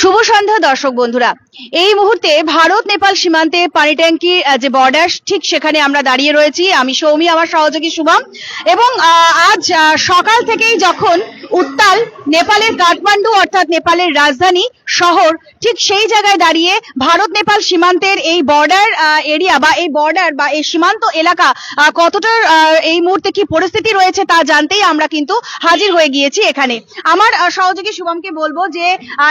শুভ সন্ধ্যা, দর্শক বন্ধুরা। এই মুহূর্তে ভারত, নেপাল সীমান্তে পানি ট্যাঙ্কির যে বর্ডার ঠিক সেখানে আমরা দাঁড়িয়ে রয়েছি। আমি সৌমি, আমার সহযোগী শুভম এবং আজ সকাল থেকেই যখন উত্তাল নেপালের কাঠমান্ডু অর্থাৎ নেপালের রাজধানী শহর, ঠিক সেই জায়গায় দাঁড়িয়ে ভারত নেপাল সীমান্তের এই বর্ডার এরিয়া বা এই বর্ডার বা এই সীমান্ত এলাকা কতটা এই মুহূর্তে কি পরিস্থিতি রয়েছে তা জানতেই আমরা কিন্তু হাজির হয়ে গিয়েছি এখানে। আমার সহযোগী শুভমকে বলব যে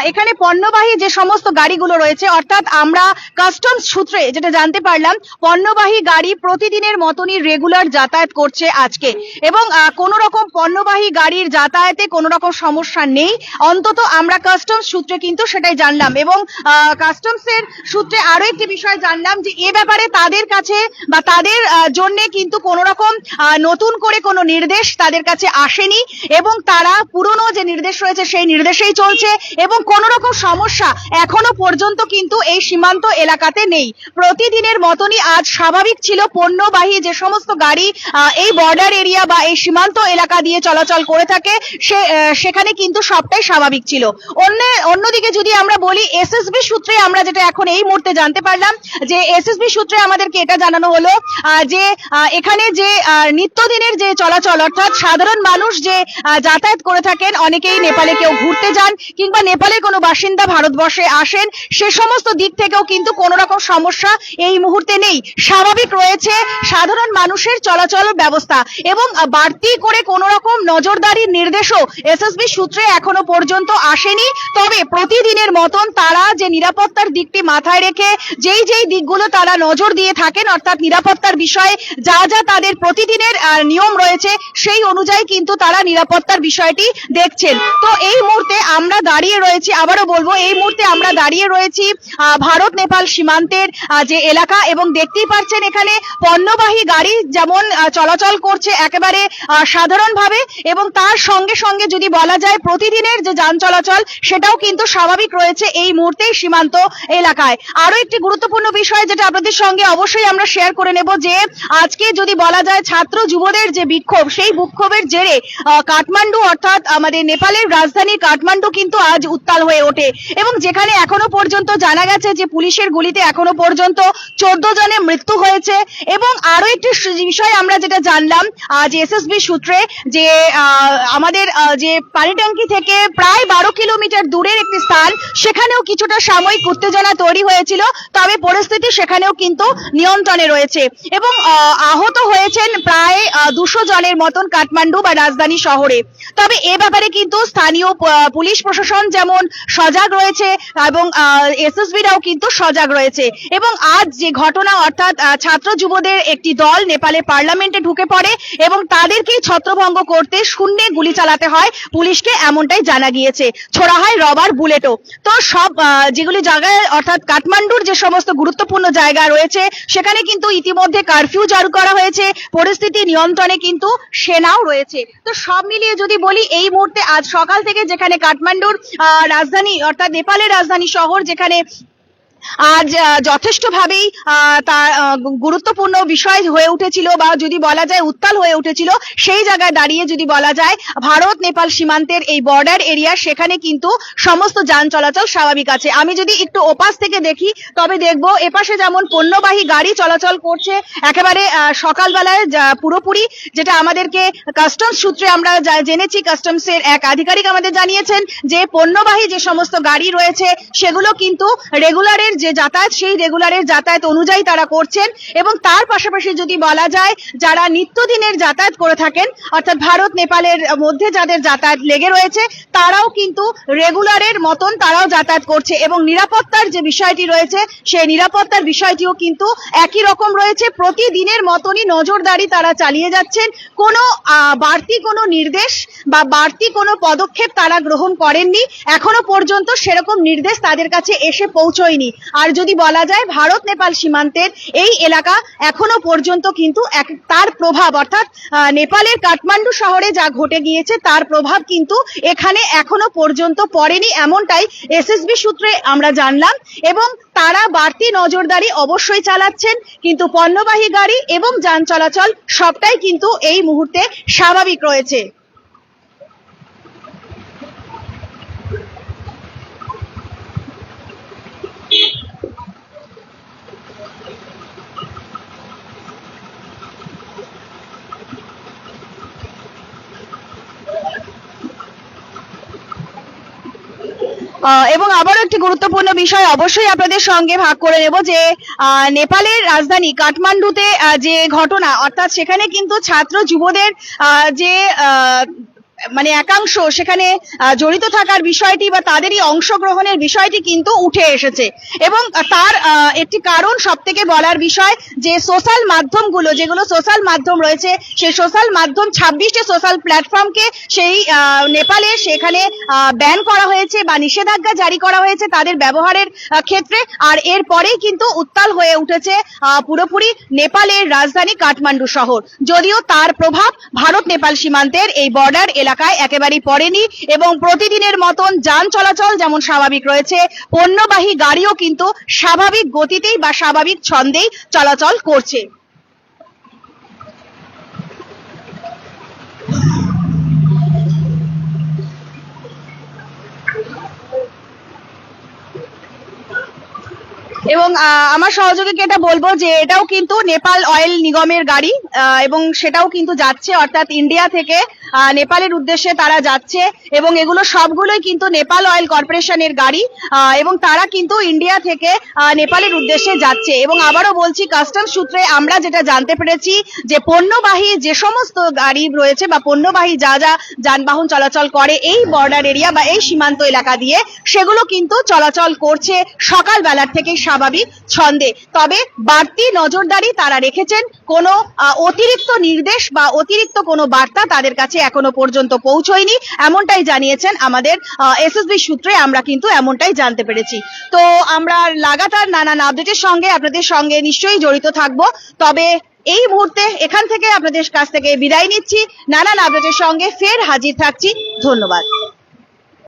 এখানে পণ্যবাহী যে সমস্ত গাড়িগুলো রয়েছে, অর্থাৎ আমরা কাস্টমস সূত্রে যেটা জানতে পারলাম, পণ্যবাহী গাড়ি প্রতিদিনের মতনই রেগুলার যাতায়াত করছে আজকে। এবং কোনো রকম পণ্যবাহী গাড়ির যাতায়াতে কোনো রকম সমস্যা নেই। অন্তত আমরা কাস্টমস সূত্রে কিন্তু সেটাই জানলাম এবং কাস্টমস এর সূত্রে আরও একটি বিষয় জানলাম যে এ ব্যাপারে তাদের কাছে বা তাদের জন্য কিন্তু কোনো রকম নতুন করে কোনো নির্দেশ তাদের কাছে আসেনি এবং তারা পুরনো যে নির্দেশ রয়েছে সেই নির্দেশেই চলছে এবং কোনো রকম সমস্যা এখনও পর্যন্ত কিন্তু এই সীমান্ত এলাকাতে নেই। প্রতিদিনের মতনই আজ স্বাভাবিক ছিল পণ্যবাহী যে সমস্ত গাড়ি এই বর্ডার এরিয়া বা এই সীমান্ত এলাকা দিয়ে চলাচল করে থাকে সে সেখানে কিন্তু সবটাই স্বাভাবিক ছিল। অন্য, অন্যদিকে যদি আমরা বলি, এসএসবি সূত্রে আমরা যেটা এখন এই মুহূর্তে জানতে পারলাম, যে এসএসবি সূত্রে আমাদেরকে এটা জানানো হলো যে এখানে যে নিত্যদিনের যে চলাচল, অর্থাৎ সাধারণ মানুষ যে যাতায়াত করে থাকেন, অনেকেই নেপালে কেউ ঘুরতে যান, কিংবা নেপালের কোনো বাসিন্দা ভারতবর্ষে আসেন, সে সমস্ত দিক থেকেও কিন্তু কোনো রকম সমস্যা এই মুহূর্তে নেই। স্বাভাবিক রয়েছে সাধারণ মানুষের চলাচল ব্যবস্থা এবং বাড়তি করে কোনো রকম নজরদারির নির্দেশও এসএসবি সূত্রে এখনও পর্যন্ত আসেনি। তবে প্রতিদিনের মতন তারা যে নিরাপত্তার দিকটি মাথায় রেখে যেই যেই দিকগুলো তারা নজর দিয়ে থাকেন, অর্থাৎ নিরাপত্তার বিষয়ে যা যা তাদের প্রতিদিনের নিয়ম রয়েছে, সেই অনুযায়ী কিন্তু তারা নিরাপত্তার বিষয়টি দেখছেন। তো এই মুহূর্তে আমরা দাঁড়িয়ে রয়েছি, আবারও বলব, এই মুহূর্তে আমরা দাঁড়িয়ে রয়েছি ভারত, নেপাল সীমান্তের যে এলাকা এবং দেখতেই পাচ্ছেন এখানে পণ্যবাহী গাড়ি যেমন চলাচল করছে একেবারে সাধারণভাবে এবং তার সঙ্গে সঙ্গে যদি বলা যায় প্রতিদিনের যে যান চলাচল, সেটাও কিন্তু স্বাভাবিক রয়েছে এই মুহূর্তেই সীমান্ত এলাকায়। আরও একটি গুরুত্বপূর্ণ বিষয় যেটা আপনাদের সঙ্গে অবশ্যই আমরা শেয়ার করে নেব যে, আজকে যদি বলা যায় ছাত্র যুবদের যে বিক্ষোভ, সেই বিক্ষোভের জেরে কাঠমান্ডু অর্থাৎ আমাদের নেপালের রাজধানী কাঠমান্ডু কিন্তু আজ উত্তাল হয়ে ওঠে। এবং যেখানে এখনও পর্যন্ত জানা গেছে যে পুলিশের গুলিতে এখনও পর্যন্ত চোদ্দ জনের মৃত্যু হয়েছে। এবং আরও একটি বিষয় আমরা যেটা জানলাম, আজ এসএসবি সূত্রে যে আমাদের যে পানি ট্যাঙ্কি থেকে প্রায় বারো কিলোমিটার দূরের একটি স্থান, সেখানেও কিছুটা সাময়িক উত্তেজনা তৈরি হয়েছিল, তবে পরিস্থিতি সেখানেও কিন্তু নিয়ন্ত্রণে রয়েছে। এবং আহত হয়েছেন প্রায় দুশো জনের মতন কাঠমান্ডু বা রাজধানী শহরে। তবে এ ব্যাপারে কিন্তু স্থানীয় পুলিশ প্রশাসন যেমন সজাগ রয়েছে এবং এসএসবিরাও কিন্তু সজাগ রয়েছে। এবং আজ যে ঘটনা, অর্থাৎ ছাত্র যুবদের একটি দল নেপালে পার্লামেন্টে ঢুকে পড়ে এবং তাদেরকেই ছত্রভঙ্গ করতে শূন্যে গুলি চালাতে হয়। পুলিশকে এমনটাই জানা গিয়েছে। ছোড়া হয় রবার বুলেটও। তো সব যেগুলি জায়গায়, অর্থাৎ কাঠমান্ডুর যে সমস্ত গুরুত্বপূর্ণ জায়গা রয়েছে, সেখানে কিন্তু ইতিমধ্যে কারফিউ জারি করা হয়েছে। পরিস্থিতি নিয়ন্ত্রণে কিন্তু সেনাও রয়েছে। তো সব মিলিয়ে যদি বলি, এই মুহূর্তে আজ সকাল থেকে যেখানে কাঠমান্ডুর রাজধানী, অর্থাৎ নেপালের রাজধানী শহর, যেখানে আজ যথেষ্টভাবেই তার গুরুত্বপূর্ণ বিষয় হয়ে উঠেছিল বা যদি বলা যায় উত্তাল হয়ে উঠেছিল, সেই জায়গায় দাঁড়িয়ে যদি বলা যায়, ভারত, নেপাল সীমান্তের এই বর্ডার এরিয়া সেখানে কিন্তু সমস্ত যান চলাচল স্বাভাবিক আছে। আমি যদি একটু ওপাশ থেকে দেখি, তবে দেখব এপাশে যেমন পণ্যবাহী গাড়ি চলাচল করছে, একেবারে সকালবেলায় পুরোপুরি যেটা আমাদেরকে কাস্টমস সূত্রে আমরা জেনেছি কাস্টমস এর এক আধিকারিক আমাদের জানিয়েছেন যে পণ্যবাহী যে সমস্ত গাড়ি রয়েছে, সেগুলো কিন্তু রেগুলারের যে যাতায়াত, সেই রেগুলারের যাতায়াত অনুযায়ী তারা করছেন এবং তার পাশাপাশি যদি বলা যায়, যারা নিত্যদিনের যাতায়াত করে থাকেন, অর্থাৎ ভারত, নেপালের মধ্যে যাদের যাতায়াত লেগে রয়েছে, তারাও কিন্তু রেগুলারের মতন তারাও যাতায়াত করছে এবং নিরাপত্তার যে বিষয়টি রয়েছে, সেই নিরাপত্তার বিষয়টিও কিন্তু একই রকম রয়েছে। প্রতিদিনের মতনই নজরদারি তারা চালিয়ে যাচ্ছেন। কোনো বাড়তি কোনো নির্দেশ বা বাড়তি কোনো পদক্ষেপ তারা গ্রহণ করেননি। এখনও পর্যন্ত সেরকম নির্দেশ তাদের কাছে এসে পৌঁছয়নি। আর যদি বলা যায় ভারত নেপাল সীমান্তের এই এলাকা এখনও পর্যন্ত কিন্তু এক- তার প্রভাব, অর্থাৎ নেপালের কাঠমান্ডু শহরে যা ঘটে গিয়েছে তার প্রভাব কিন্তু এখানে এখনও পর্যন্ত পড়েনি এমনটাই এসএসবি সূত্রে আমরা জানলাম এবং তারা বাড়তি নজরদারি অবশ্যই চালাচ্ছেন, কিন্তু পণ্যবাহী গাড়ি এবং যান চলাচল সবটাই কিন্তু এই মুহূর্তে স্বাভাবিক রয়েছে। এবং আবারও একটি গুরুত্বপূর্ণ বিষয় অবশ্যই আপনাদের সঙ্গে ভাগ করে নেব যে নেপালের রাজধানী কাঠমান্ডুতে যে ঘটনা, অর্থাৎ সেখানে কিন্তু ছাত্র যুবদের যে মানে একাংশ সেখানে জড়িত থাকার বিষয়টি বা তাদেরই অংশগ্রহণের বিষয়টি কিন্তু উঠে এসেছে। এবং তার একটি কারণ সব থেকে বলার বিষয় যে সোশ্যাল মাধ্যমগুলো, যেগুলো সোশ্যাল মাধ্যম রয়েছে, সেই সোশ্যাল মাধ্যম ছাব্বিশটি সোশ্যাল প্ল্যাটফর্মকে সেই নেপালে সেখানে ব্যান করা হয়েছে বা নিষেধাজ্ঞা জারি করা হয়েছে তাদের ব্যবহারের ক্ষেত্রে। আর এরপরেই কিন্তু উত্তাল হয়ে উঠেছে পুরোপুরি নেপালের রাজধানী কাঠমান্ডু শহর। যদিও তার প্রভাব ভারত নেপাল সীমান্তের এই বর্ডার এলাকায় একেবারেই পড়েনি এবং প্রতিদিনের মতন যান চলাচল যেমন স্বাভাবিক রয়েছে, পণ্যবাহী গাড়িও কিন্তু স্বাভাবিক গতিতেই বা স্বাভাবিক ছন্দেই চলাচল করছে। এবং আমার সহযোগীকে এটা বলব যে এটাও কিন্তু নেপাল অয়েল নিগমের গাড়ি এবং সেটাও কিন্তু যাচ্ছে, অর্থাৎ ইন্ডিয়া থেকে নেপালের উদ্দেশ্যে তারা যাচ্ছে, এবং এগুলো সবগুলোই কিন্তু নেপাল অয়েল কর্পোরেশনের গাড়ি এবং তারা কিন্তু ইন্ডিয়া থেকে নেপালের উদ্দেশ্যে যাচ্ছে, এবং আবারও বলছি কাস্টম সূত্রে আমরা যেটা জানতে পেরেছি যে পণ্যবাহী যে সমস্ত গাড়ি রয়েছে বা পণ্যবাহী যা যা যানবাহন চলাচল করে এই বর্ডার এরিয়া বা এই সীমান্ত এলাকা দিয়ে, সেগুলো কিন্তু চলাচল করছে সকাল বেলার থেকে স্বাভাবিক ছন্দে। তবে বাড়তি নজরদারি তারা রেখেছেন, কোনো অতিরিক্ত নির্দেশ বা অতিরিক্ত কোনো বার্তা তাদের কাছে এখনও পর্যন্ত পৌঁছয়নি। এমনটাই জানিয়েছেন আমাদের এসএসবি সূত্রে আমরা কিন্তু এমনটাই জানতে পেরেছি। তো আমরা লাগাতার নানান আপডেটের সঙ্গে আপনাদের সঙ্গে নিশ্চয়ই জড়িত থাকব। তবে এই মুহূর্তে এখান থেকে আপনাদের কাছ থেকে বিদায় নিচ্ছি। নানান আপডেটের সঙ্গে ফের হাজির থাকছি। ধন্যবাদ।